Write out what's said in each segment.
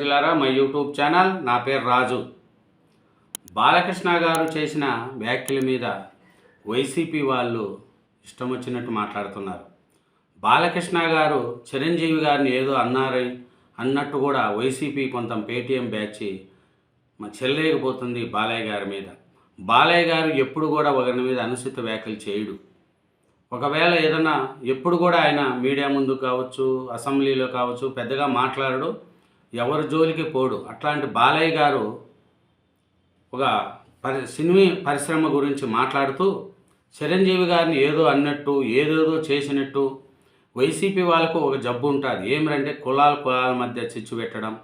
జిల్లారా my YouTube channel నా పేరు రాజు. బాలకృష్ణ గారు చేసిన వ్యాఖ్యల మీద వైసీపీ వాళ్ళు ఇష్టం వచ్చినట్టు మాట్లాడుతున్నారు. బాలకృష్ణ గారు చిరంజీవి గారిని ఏదో అన్నారని అన్నట్టు కూడా వైసీపీ కొంత పేటీఎం బ్యాచ్ చెల్లలేకపోతుంది బాలయ్య గారి మీద. బాలయ్య గారు ఎప్పుడు కూడా ఒకరి మీద అనుచిత వ్యాఖ్యలు చేయడు. ఒకవేళ ఏదైనా ఎప్పుడు కూడా ఆయన మీడియా ముందు కావచ్చు అసెంబ్లీలో కావచ్చు పెద్దగా మాట్లాడడు ఎవరి జోలికి పోడు. అట్లాంటి బాలయ్య గారు ఒక పరి సినిమా పరిశ్రమ గురించి మాట్లాడుతూ చిరంజీవి గారిని ఏదో అన్నట్టు ఏదేదో చేసినట్టు వైసీపీ వాళ్ళకు ఒక జబ్బు ఉంటుంది. ఏమిటంటే కులాల కులాల మధ్య చిచ్చు పెట్టడం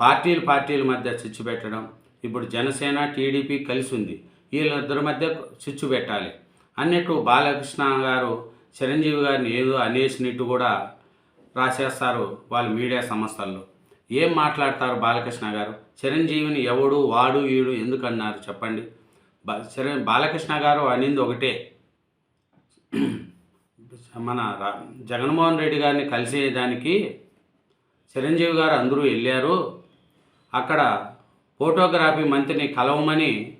పార్టీల పార్టీల మధ్య చిచ్చు పెట్టడం. ఇప్పుడు జనసేన టీడీపీ కలిసి ఉంది వీళ్ళిద్దరి మధ్య చిచ్చు పెట్టాలి. అన్నట్టు బాలకృష్ణ గారు చిరంజీవి గారిని ఏదో అనేసినట్టు కూడా రాసేస్తారు వాళ్ళ మీడియా సంస్థల్లో. ఏం మాట్లాడతారు బాలకృష్ణ గారు? చిరంజీవిని ఎవడు వాడు వీడు ఎందుకన్నారు చెప్పండి? బా చిర బాలకృష్ణ గారు అనింది ఒకటే. మన జగన్మోహన్ రెడ్డి గారిని కలిసేదానికి చిరంజీవి గారు అందరూ వెళ్ళారు. అక్కడ ఫోటోగ్రఫీ మంత్రిని కలవమని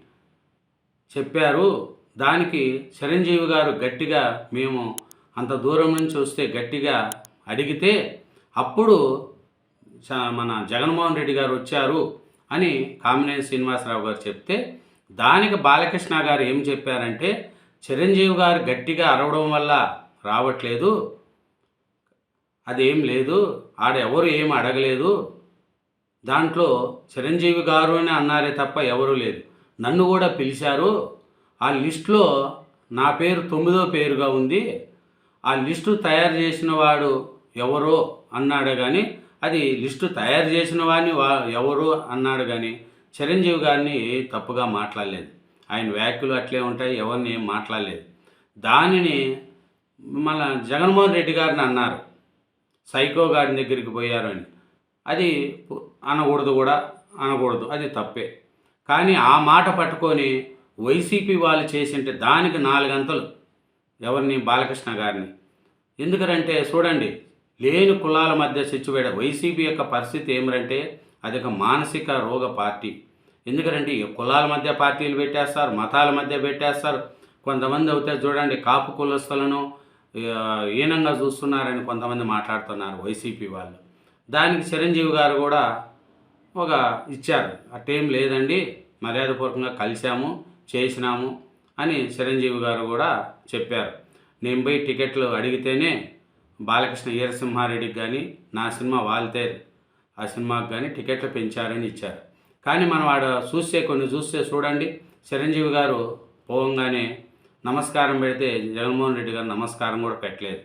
చెప్పారు. దానికి చిరంజీవి గారు గట్టిగా మేము అంత దూరం నుంచి వస్తే గట్టిగా అడిగితే అప్పుడు మన జగన్మోహన్ రెడ్డి గారు వచ్చారు అని కామినేని శ్రీనివాసరావు గారు చెప్తే దానికి బాలకృష్ణ గారు ఏం చెప్పారంటే చిరంజీవి గారు గట్టిగా అరవడం వల్ల రావట్లేదు అదేం లేదు ఆడెవరు ఏం అడగలేదు దాంట్లో చిరంజీవి గారు అని అన్నారే తప్ప ఎవరూ లేదు. నన్ను కూడా పిలిచారు ఆ లిస్టులో నా పేరు తొమ్మిదో పేరుగా ఉంది ఆ లిస్టు తయారు చేసిన వాడు ఎవరో అన్నాడు కానీ అది లిస్టు తయారు చేసిన వాడిని వా ఎవరు అన్నాడు కానీ చిరంజీవి గారిని తప్పుగా మాట్లాడలేదు. ఆయన వ్యాఖ్యలు అట్లే ఉంటాయి ఎవరిని ఏం మాట్లాడలేదు. దానిని మన జగన్మోహన్ రెడ్డి గారిని అన్నారు. సైకో గారి దగ్గరికి పోయారు అని. అది అనకూడదు కూడా అనకూడదు అది తప్పే. కానీ ఆ మాట పట్టుకొని వైసీపీ వాళ్ళు చేసింటే దానికి నాలుగంతలు ఎవరిని? బాలకృష్ణ గారిని. ఎందుకంటే చూడండి లేని కులాల మధ్య సిచ్చువేడ. వైసీపీ యొక్క పరిస్థితి ఏమిటంటే అది ఒక మానసిక రోగ పార్టీ. ఎందుకంటే కులాల మధ్య పార్టీలు పెట్టేస్తారు మతాల మధ్య పెట్టేస్తారు. కొంతమంది అయితే చూడండి కాపు కులస్తులను ఈనంగా హీనంగా చూస్తున్నారని కొంతమంది మాట్లాడుతున్నారు వైసీపీ వాళ్ళు. దానికి చిరంజీవి గారు కూడా ఒక ఇచ్చారు. అట్టేం లేదండి మర్యాదపూర్వకంగా కలిశాము చేసినాము అని చిరంజీవి గారు కూడా చెప్పారు. నేను పోయి టికెట్లు అడిగితేనే బాలకృష్ణ వీరసింహారెడ్డికి కానీ నా సినిమా వాల్తేర్ ఆ సినిమాకి కానీ టికెట్లు పెంచారని ఇచ్చారు. కానీ మనం ఆడ చూస్తే కొన్ని చూస్తే చూడండి చిరంజీవి గారు పోవంగానే నమస్కారం పెడితే జగన్మోహన్ రెడ్డి గారు నమస్కారం కూడా పెట్టలేదు.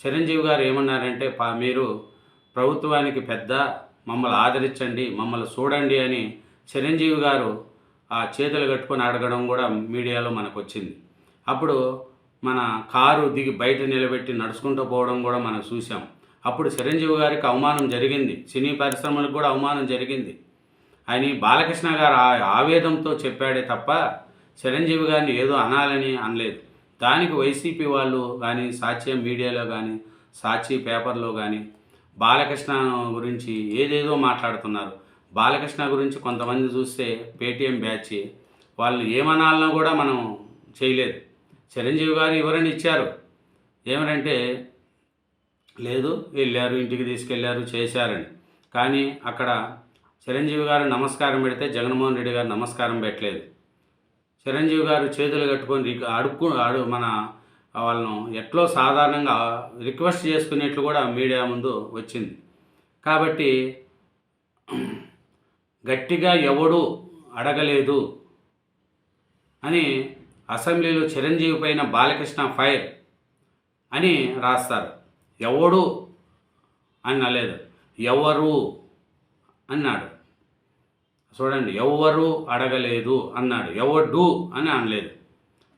చిరంజీవి గారు ఏమన్నారంటే పా మీరు ప్రభుత్వానికి పెద్ద మమ్మల్ని ఆదరించండి మమ్మల్ని చూడండి అని చిరంజీవి గారు ఆ చేతులు కట్టుకొని అడగడం కూడా మీడియాలో మనకు వచ్చింది. అప్పుడు మన కారు దిగి బయట నిలబెట్టి నడుచుకుంటూ పోవడం కూడా మనం చూసాం అప్పుడు చిరంజీవి గారికి అవమానం జరిగింది. సినీ పరిశ్రమలకు కూడా అవమానం జరిగింది. అని బాలకృష్ణ గారు ఆ ఆవేదంతో చెప్పాడే తప్ప చిరంజీవి గారిని ఏదో అనాలని అనలేదు. దానికి వైసీపీ వాళ్ళు కానీ సాక్ష్యం మీడియాలో కానీ సాక్షి పేపర్లో కానీ బాలకృష్ణ గురించి ఏదేదో మాట్లాడుతున్నారు. బాలకృష్ణ గురించి కొంతమంది చూస్తే పేటీఎం బ్యాచ్ వాళ్ళని ఏమనాలన్నా కూడా మనం చేయలేదు. చిరంజీవి గారు ఎవరని ఇచ్చారు? ఏమనంటే లేదు వెళ్ళారు ఇంటికి తీసుకెళ్ళారు చేశారని. కానీ అక్కడ చిరంజీవి గారు నమస్కారం పెడితే జగన్మోహన్ రెడ్డి గారు నమస్కారం పెట్టలేదు. చిరంజీవి గారు చేతులు కట్టుకొని రిక్ అడుక్కు అడు మన వాళ్ళను ఎట్లో సాధారణంగా రిక్వెస్ట్ చేసుకునేట్లు కూడా మీడియా ముందు వచ్చింది. కాబట్టి గట్టిగా ఎవడు అడగలేదు అని అసెంబ్లీలో చిరంజీవి పైన బాలకృష్ణ ఫైర్ అని రాస్తారు. ఎవడు? అని అనలేదు ఎవరు? అన్నాడు. చూడండి ఎవ్వరు అడగలేదు అన్నాడు. ఎవడు? అని అనలేదు.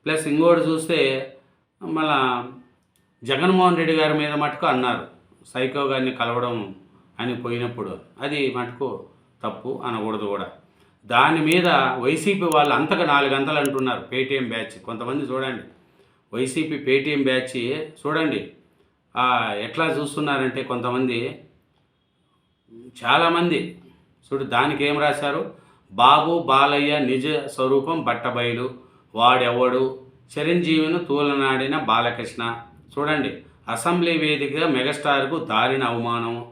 ప్లస్ ఇంకోటి చూస్తే మళ్ళా జగన్మోహన్ రెడ్డి గారి మీద మటుకు అన్నారు. సైకో గారిని కలవడం అని పోయినప్పుడు. అది మటుకు తప్పు అనకూడదు కూడా. దాని మీద వైసీపీ వాళ్ళు అంతగా నాలుగు గంటలు అంటున్నారు. Paytm batch. కొంతమంది చూడండి. వైసీపీ పేటీఎం బ్యాచ్ చూడండి. ఎట్లా చూస్తున్నారంటే కొంతమంది చాలామంది చూడు దానికి ఏం రాశారు? బాబు బాలయ్య నిజ స్వరూపం బట్టబయలు. వాడెవడు? చిరంజీవిని తూలనాడిన బాలకృష్ణ. చూడండి. అసెంబ్లీ వేదికగా మెగాస్టార్కు దారిన అవమానం.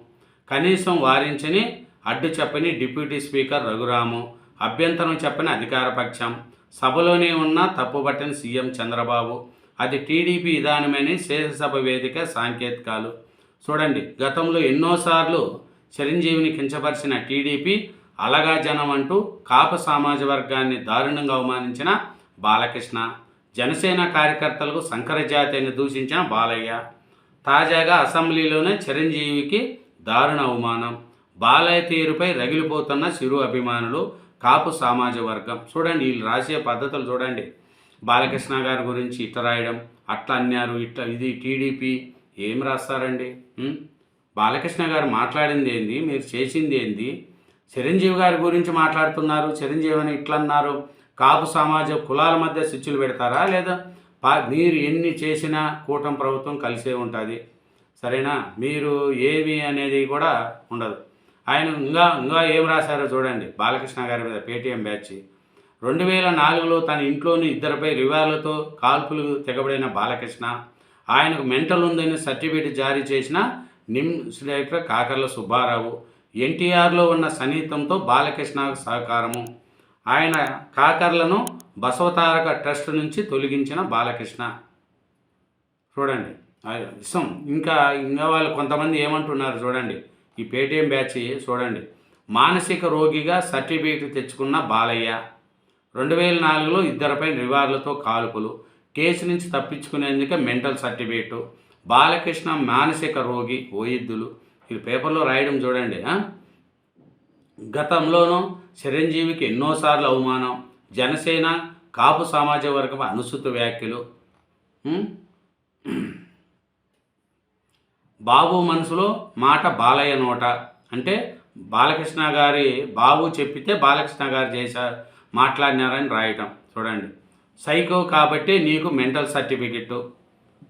కనీసం వారించని అడ్డు చెప్పని డిప్యూటీ స్పీకర్ రఘురాము. అభ్యంతరం చెప్పని అధికార పక్షం. సభలోనే ఉన్న తప్పుబట్టని సీఎం చంద్రబాబు అది టీడీపీ విధానమని శాసనసభ వేదిక సాంకేతికాలు. చూడండి గతంలో ఎన్నోసార్లు చిరంజీవిని కించపరిచిన టీడీపీ అలగా జనం అంటూ కాపు సామాజ వర్గాన్ని దారుణంగా అవమానించిన బాలకృష్ణ జనసేన కార్యకర్తలకు సంకరజాతిని దూషించిన బాలయ్య. తాజాగా అసెంబ్లీలోనే చిరంజీవికి దారుణ అవమానం. బాలయ్య తీరుపై రగిలిపోతున్న చిరు అభిమానులు కాపు సామాజ వర్గం. చూడండి వీళ్ళు రాసే పద్ధతులు చూడండి. బాలకృష్ణ గారి గురించి ఇట్ట రాయడం అట్లా అన్నారు ఇట్లా ఇది టీడీపీ. ఏం రాస్తారండి? బాలకృష్ణ గారు మాట్లాడింది ఏంది? మీరు చేసింది ఏంది? చిరంజీవి గారి గురించి మాట్లాడుతున్నారు చిరంజీవి అని ఇట్లా అన్నారు కాపు సమాజ కులాల మధ్య స్విచ్చులు పెడతారా? లేదా పా మీరు ఎన్ని చేసినా కూటమి ప్రభుత్వం కలిసే ఉంటుంది. సరేనా? మీరు ఏమి అనేది కూడా ఉండదు. ఆయన ఇంకా ఇంకా ఏం రాశారో చూడండి. బాలకృష్ణ గారి మీద పేటీఎం బ్యాచ్. రెండు వేల నాలుగులో తన ఇంట్లోని ఇద్దరిపై రివార్లతో కాల్పులు తెగబడిన బాలకృష్ణ ఆయనకు మెంటల్ ఉందని సర్టిఫికేట్ జారీ చేసిన నిమ్స్ డైరెక్టర్ కాకర్ల సుబ్బారావు ఎన్టీఆర్లో ఉన్న సన్నిహితంతో బాలకృష్ణ సహకారము. ఆయన కాకర్లను బసవతారక ట్రస్ట్ నుంచి తొలగించిన బాలకృష్ణ. చూడండి. ఇష్టం ఇంకా ఇంకా వాళ్ళు కొంతమంది ఏమంటున్నారు చూడండి. ఈ పేటీఎం బ్యాచ్ చూడండి. మానసిక రోగిగా సర్టిఫికేట్ తెచ్చుకున్న బాలయ్య రెండు వేల నాలుగులో ఇద్దరిపై రివార్డులతో కాల్పులు కేసు నుంచి తప్పించుకునేందుకు మెంటల్ సర్టిఫికేటు బాలకృష్ణ మానసిక రోగి ఓయిద్దులు. ఇది పేపర్లో రాయడం చూడండి గతంలోనూ చిరంజీవికి ఎన్నోసార్లు అవమానం జనసేన కాపు సమాజ వర్గం అనుసూత వ్యాఖ్యలు బాబు మనసులో మాట బాలయ్య నోట. అంటే బాలకృష్ణ గారి బాబు చెప్పితే బాలకృష్ణ గారు చేశారు మాట్లాడినారని రాయటం. చూడండి. సైకో కాబట్టి నీకు మెంటల్ సర్టిఫికెట్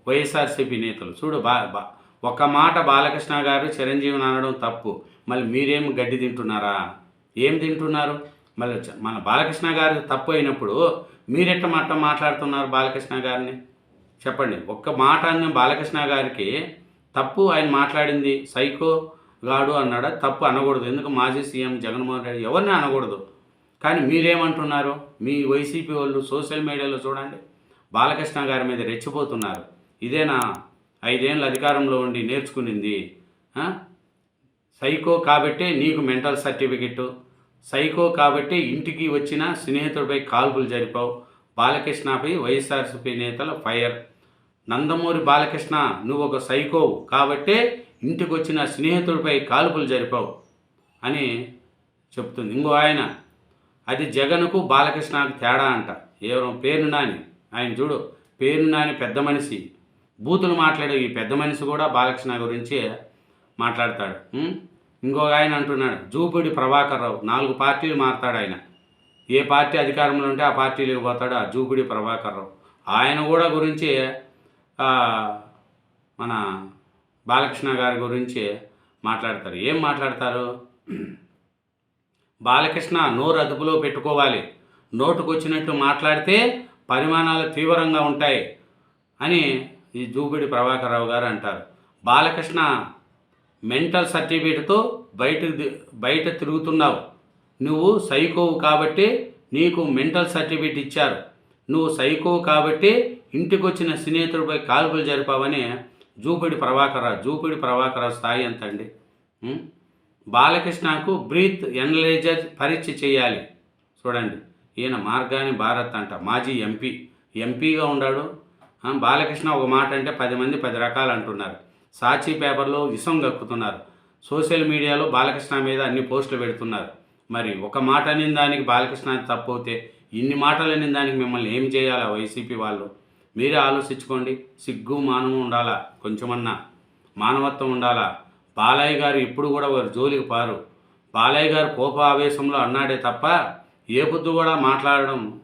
వైఎస్ఆర్సీపీ నేతలు. చూడు బా బా ఒక మాట బాలకృష్ణ గారు చిరంజీవిని అనడం తప్పు. మళ్ళీ మీరేం గడ్డి తింటున్నారా? ఏం తింటున్నారు? మళ్ళీ మన బాలకృష్ణ గారి తప్పు అయినప్పుడు మీరెట్ట మాట మాట్లాడుతున్నారు బాలకృష్ణ గారిని? చెప్పండి. ఒక్క మాట అన్న బాలకృష్ణ గారికి తప్పు ఆయన మాట్లాడింది సైకో గాడు అన్నాడా? తప్పు అనకూడదు. ఎందుకు మాజీ సీఎం జగన్మోహన్ రెడ్డి ఎవరిని అనకూడదు? కానీ మీరేమంటున్నారు? మీ వైసీపీ వాళ్ళు సోషల్ మీడియాలో చూడండి. బాలకృష్ణ గారి మీద రెచ్చిపోతున్నారు. ఇదేనా ఐదేళ్ళు అధికారంలో ఉండి నేర్చుకునింది. సైకో కాబట్టే నీకు మెంటల్ సర్టిఫికెట్ సైకో కాబట్టి ఇంటికి వచ్చిన స్నేహితుడిపై కాల్పులు జరిపావు. బాలకృష్ణపై వైఎస్ఆర్సీపీ నేతల ఫైర్. నందమూరి బాలకృష్ణ నువ్వు ఒక సైకోవు కాబట్టే ఇంటికి వచ్చిన స్నేహితుడిపై కాల్పులు జరిపావు అని చెప్తుంది. ఇంకో ఆయన అది జగన్కు బాలకృష్ణకు తేడా అంట. ఎవరు పేరు నాని. ఆయన చూడు పేరు నాని పెద్ద మనిషి. బూతులు మాట్లాడే ఈ పెద్ద మనిషి కూడా బాలకృష్ణ గురించి మాట్లాడతాడు. ఇంకో ఇంకొక ఆయన అంటున్నాడు జూపిడి ప్రభాకర్ రావు నాలుగు పార్టీలు మారుతాడు ఆయన. ఏ పార్టీ అధికారంలో ఉంటే ఆ పార్టీలోకి పోతాడు ఆ జూపిడి ప్రభాకర్ రావు. ఆయన కూడా గురించి మన బాలకృష్ణ గారి గురించి మాట్లాడతారు. ఏం మాట్లాడతారు? బాలకృష్ణ నోరు అదుపులో పెట్టుకోవాలి. నోటుకొచ్చినట్టు మాట్లాడితే పరిమాణాలు తీవ్రంగా ఉంటాయి అని ఈ జూబిడి ప్రభాకరరావు గారు అంటారు. బాలకృష్ణ మెంటల్ సర్టిఫికేట్తో బయట బయట తిరుగుతున్నావు. నువ్వు సైకోవు కాబట్టి నీకు మెంటల్ సర్టిఫికేట్ ఇచ్చారు. నువ్వు సైకోవు కాబట్టి ఇంటికి వచ్చిన స్నేహితుడిపై కాల్పులు జరిపావని జూపిడి ప్రభాకరరావు జూపిడి ప్రభాకరరావు స్థాయి ఎంత అండి బాలకృష్ణకు బ్రీత్ ఎనలైజర్ పరీక్ష చేయాలి. చూడండి ఈయన మార్గాని భారత్ అంట మాజీ ఎంపీ. ఎంపీగా ఉన్నాడు బాలకృష్ణ ఒక మాట అంటే పది మంది పది రకాలు అంటున్నారు. సాక్షి పేపర్లో విషం గక్కుతున్నారు సోషల్ మీడియాలో బాలకృష్ణ మీద అన్ని పోస్టులు పెడుతున్నారు. మరి ఒక మాట అనిన దానికి బాలకృష్ణ తప్పు అవుతే ఇన్ని మాటలు అనిన దానికి మిమ్మల్ని ఏం చేయాలా వైసీపీ వాళ్ళు? మీరే ఆలోచించుకోండి. సిగ్గు మానవం ఉండాలా? కొంచెమన్నా. మానవత్వం ఉండాలా? బాలయ్య గారు ఇప్పుడు కూడా వారు జోలికి పారు. బాలయ్య గారు కోప ఆవేశంలో అన్నాడే తప్ప ఏ పొద్దు కూడా మాట్లాడడం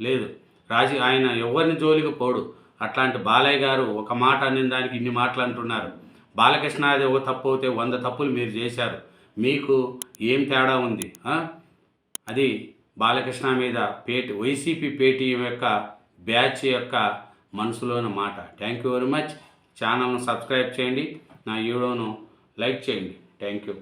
లేదు. రాజీ ఆయన ఎవరిని జోలికి పోడు? అట్లాంటి బాలయ్య గారు ఒక మాట అనిన దానికి ఇన్ని మాటలు అంటున్నారు. బాలకృష్ణ అది ఒక తప్పు అయితే వంద తప్పులు మీరు చేశారు. మీకు ఏం తేడా ఉంది? అది బాలకృష్ణ మీద పేటి వైసీపీ పేటీఎం యొక్క బ్యాచ్ యొక్క మనసులోని మాట. థ్యాంక్ యూ వెరీ మచ్ ఛానల్ను సబ్స్క్రైబ్ చేయండి. నా వీడియోను లైక్ చేయండి. Thank you